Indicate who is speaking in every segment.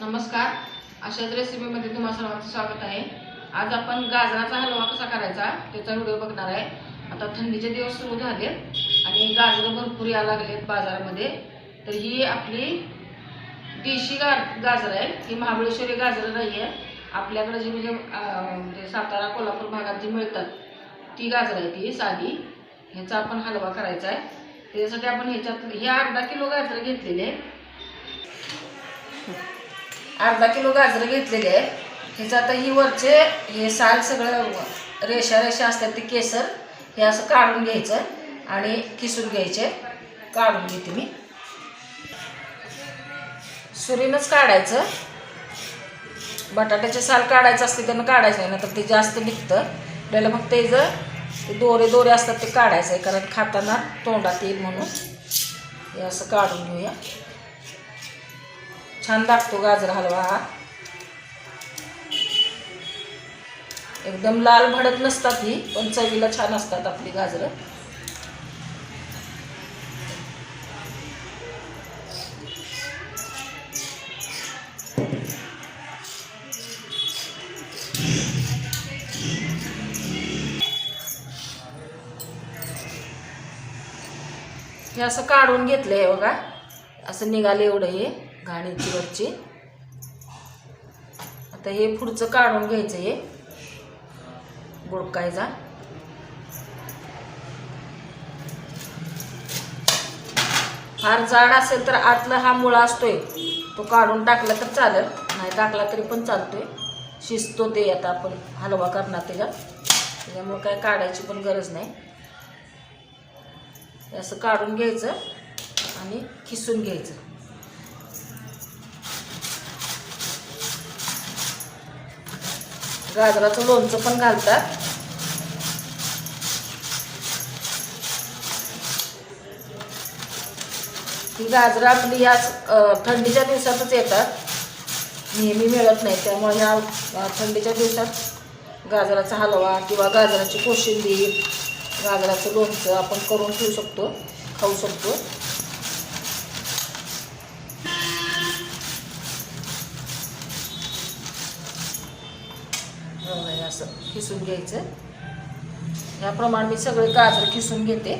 Speaker 1: नमस्कार. अशाच रेसिपीमध्ये तुम्हा सर्वांचं स्वागत आहे. आज आपण गाजराचा हलवा कसा करायचा त्याचा व्हिडिओ बघणार आहे. आता थंडीचे दिवस सुरू झाले आणि गाजरं भरपूर यायला लागलेत बाजारामध्ये. तर ही आपली देशी गा गाजर आहे. ही महाबळेश्वरी गाजरं नाही आहे आपल्याकडे जी म्हणजे म्हणजे सातारा कोल्हापूर भागात जी मिळतात ती गाजर आहे ती साधी. ह्याचा आपण हलवा करायचा आहे. त्याच्यासाठी आपण ह्याच्यात हे अर्धा किलो गाजरं घेतलेले. आहे अर्धा किलो गाजरं घेतलेले आहेत. ह्याचं आता ही वरचे हे साल सगळं रेषा रेषा असतात ते केसर हे असं काढून घ्यायचं आणि किसून घ्यायचे. काढून घेते मी. सुरीनंच काढायचं. बटाट्याचे साल काढायचं असते त्यांना काढायचं नाही तर ते जास्त निघतं. आपल्याला फक्त ते ते दोरे दोरे असतात ते काढायचं आहे कारण खाताना तोंडात येईल म्हणून. हे असं काढून घेऊया. छान लागतो गाजर हलवा. हा एकदम लाल भडक नसतात ही पण चवीला छान असतात आपली गाजरं. हे असं काढून घेतलंय बघा. असं निघाले एवढं हे. घाणीची वरची. आता हे पुढचं काढून घ्यायचं हे. बुडकायचा. फार जाड असेल तर आतला हा मुळा असतोय. तो काढून टाकला तर चालेल. नाही टाकला तरी पण चालतोय. शिजतो ते आता आपण हलवा करणार त्याच्यात. त्याच्यामुळे काय काढायची पण गरज नाही. असं काढून घ्यायचं आणि खिसून घ्यायचं. गाजराचं लोणचं पण घालतात. ही गाजरं आपली याच थंडीच्या दिवसातच येतात. नेहमी मिळत नाही त्यामुळे ह्या थंडीच्या दिवसात गाजराचा हलवा किंवा गाजराची कोशिंबीर गाजराचं लोणचं आपण करून ठेवू शकतो खाऊ शकतो. असं खिसून घ्यायचं. याप्रमाणे मी सगळे गाजर खिसून घेते.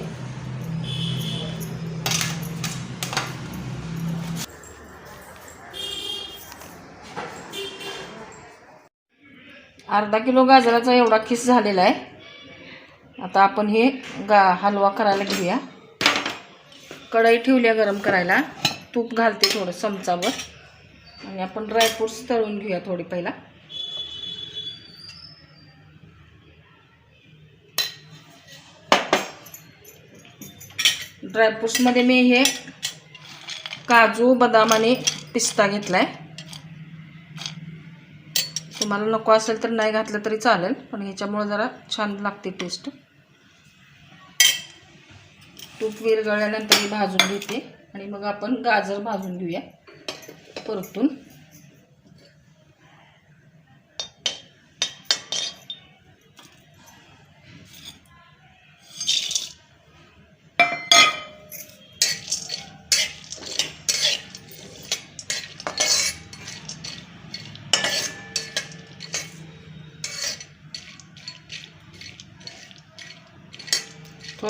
Speaker 1: अर्धा किलो गाजराचा एवढा खिस झालेला आहे. आता आपण हे गा हलवा करायला घेऊया. कढई ठेवल्या गरम करायला. तूप घालते थोडं चमचावर आणि आपण ड्रायफ्रूट्स तळून घेऊया थोडी पहिला. ड्रायफ्रूट्समध्ये मी हे काजू बदाम आणि पिस्ता घेतला आहे तुम्हाला नको असेल तर नाही घातलं तरी चालेल पण ह्याच्यामुळे जरा छान लागते टेस्ट तूप विरगळल्यानंतर भाजून घेते आणि मग आपण गाजर भाजून घेऊया परतून.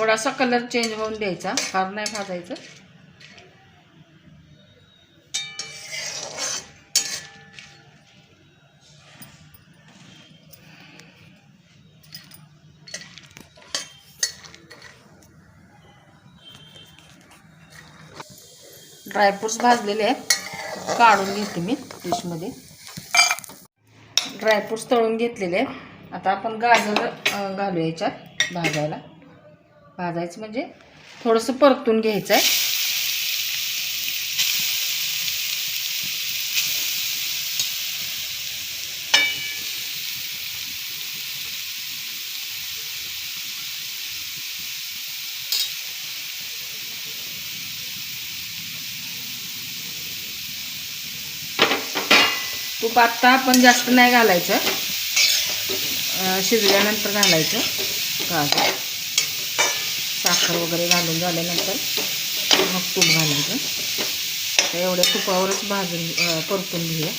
Speaker 1: थोडासा कलर चेंज होऊन द्यायचा. फार नाही भाजायचं. ड्रायफ्रूट्स भाजलेले आहेत. काढून घेते मी डिशमध्ये ड्रायफ्रूट्स तळून घेतलेले आहेत. आता आपण गाजर घालू याच्यात भाजायला. भाजायचं म्हणजे थोडंसं परतून घ्यायचं आहे तूप आत्ता आपण जास्त नाही घालायचं. शिजल्यानंतर घालायचं. गाजर. साखर वगैरे घालून झाल्यानंतर मग तूप घालायचं. तर एवढ्या तुपावरच भाजून परतून घेऊया.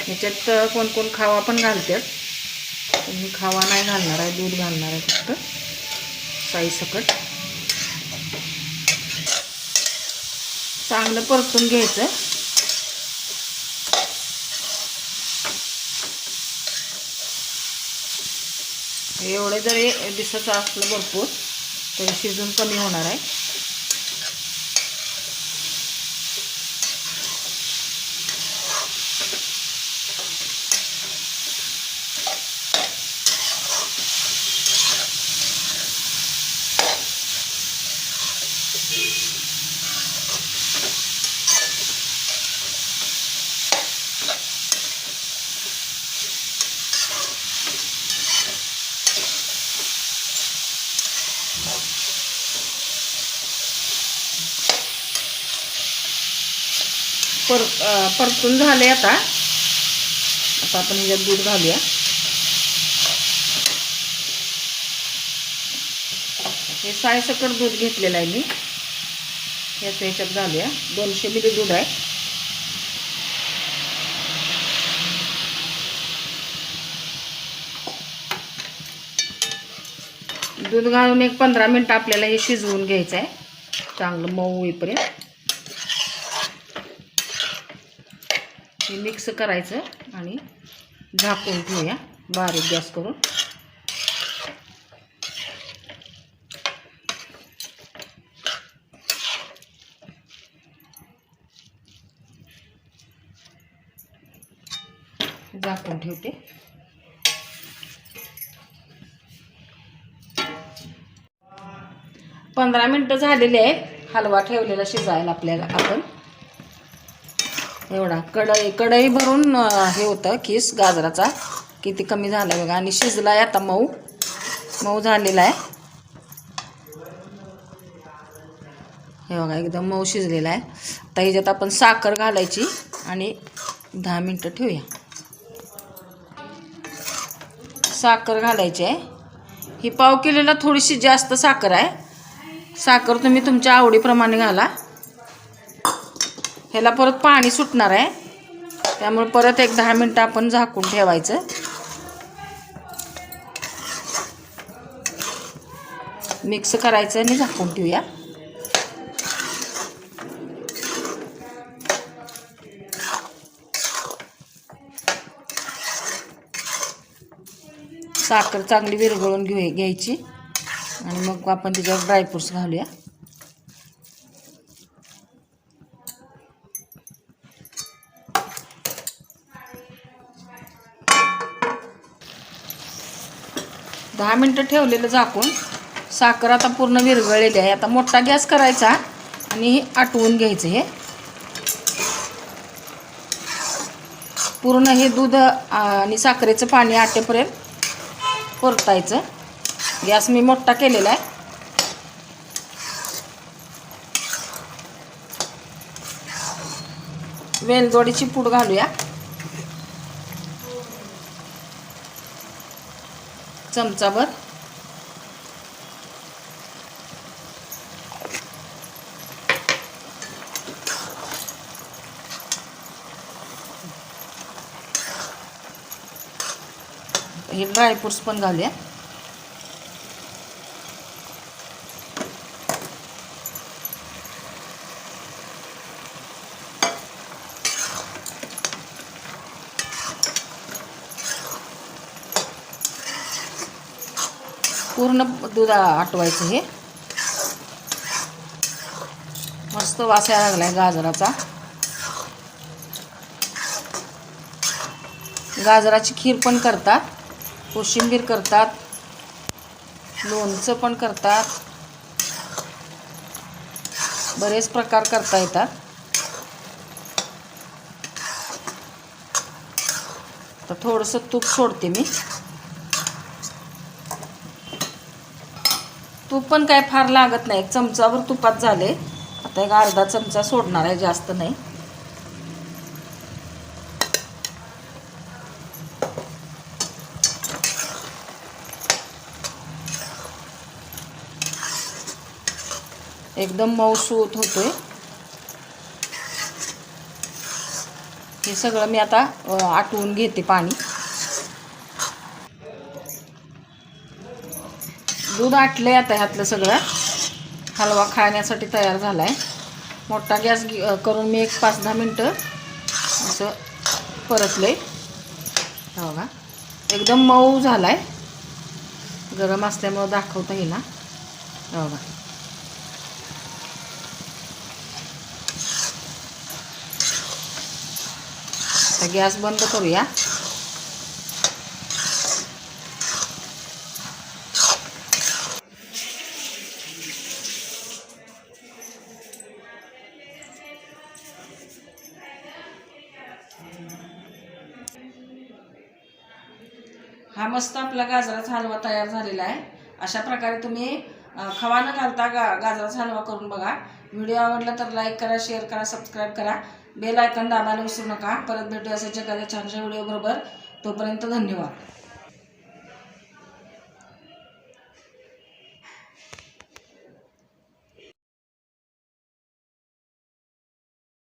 Speaker 1: ह्याच्यात कोण कोण खावा पण घालतात पण मी खावा नाही घालणार आहे दूध घालणार आहे फक्त. साई सकट. चांगलं परतून घ्यायचं एवढं जरी दिसत असलं भरपूर तरी शिजून कमी होणार आहे. पर परतून झाले आता. आता आपण ह्याच्यात दूध घालूया. हे सायसकट दूध घेतलेलं आहे मी. याचं ह्याच्यात घालूया. दोनशे मिली दूध आहे. दूध घालून एक पंधरा मिनटं आपल्याला हे शिजवून घ्यायचं आहे. चांगलं मऊ होईपर्यंत. हे मिक्स करायचं आणि झाकून ठेवूया बारीक गॅस करून. झाकून ठेवते. पंधरा मिनटं झालेली आहेत हलवा ठेवलेला शिजायला आपल्याला आपण. एवढा. कढई कढई भरून हे होतं किस गाजराचा. किती कमी झाला बघा. आणि शिजला आहे आता मऊ. मऊ झालेला आहे. हे बघा एकदम मऊ शिजलेला आहे. आता ह्याच्यात आपण साखर घालायची आणि दहा मिनटं ठेवूया. साखर घालायची आहे. ही पाव किलोला थोडीशी जास्त साखर आहे. साखर तुम्ही तुमच्या आवडीप्रमाणे घाला. ह्याला परत पाणी सुटणार आहे. त्यामुळे परत एक दहा मिनटं आपण झाकून ठेवायचं. मिक्स करायचं आणि झाकून ठेवूया. साखर चांगली विरघळून घेऊ घ्यायची. आणि मग आपण त्याच्यावर ड्रायफ्रुट्स घालूया. दहा मिनटं ठेवलेलं झाकून. साखर आता पूर्ण विरघळलेली आहे. आता मोठा गॅस करायचा आणि आटवून घ्यायचं हे. पूर्ण हे दूध आणि साखरेचं पाणी आटेपर्यंत परतायचं. गॅस मी मोठा केलेला आहे. वेलदोडीची पूड घालूया. चमचाभर. हे ड्रायफ्रूट्स पण घालूया पूर्ण दूध आटवायचं हे. मस्त वास यायला लागलाय गाजराचा. गाजराची खीर पण करतात कोशिंबीर करतात लोणचं पण करतात. बरेच प्रकार करता येतात. तर थोडंसं तूप सोडते मी. तूप पण काय फार लागत नाही. एक चमचावर तुपात झाले. आता एक अर्धा चमचा सोडणार आहे जास्त नाही. एकदम मऊसूत होते हे सगळं मी आता आटवून घेते पाणी. दूध आटलंय आता ह्यातलं सगळं. हलवा खाण्यासाठी तयार झाला आहे मोठा गॅस करून मी एक पाच दहा मिनटं असं परतलं आहे बघा. एकदम मऊ झाला आहे गरम असल्यामुळं दाखवता येईना बघा. आता गॅस बंद करूया. मस्त आपला गाजराचा हलवा तयार झालेला आहे. अशा प्रकारे तुम्ही अ, खवा न घालता गा गाजराचा हलवा करून बघा. व्हिडिओ आवडला तर लाईक करा शेअर करा सबस्क्राईब करा. बेल आयकन दाबायला विसरू नका. परत भेटू असे जगाच्या छानशा व्हिडिओ बरोबर तोपर्यंत धन्यवाद.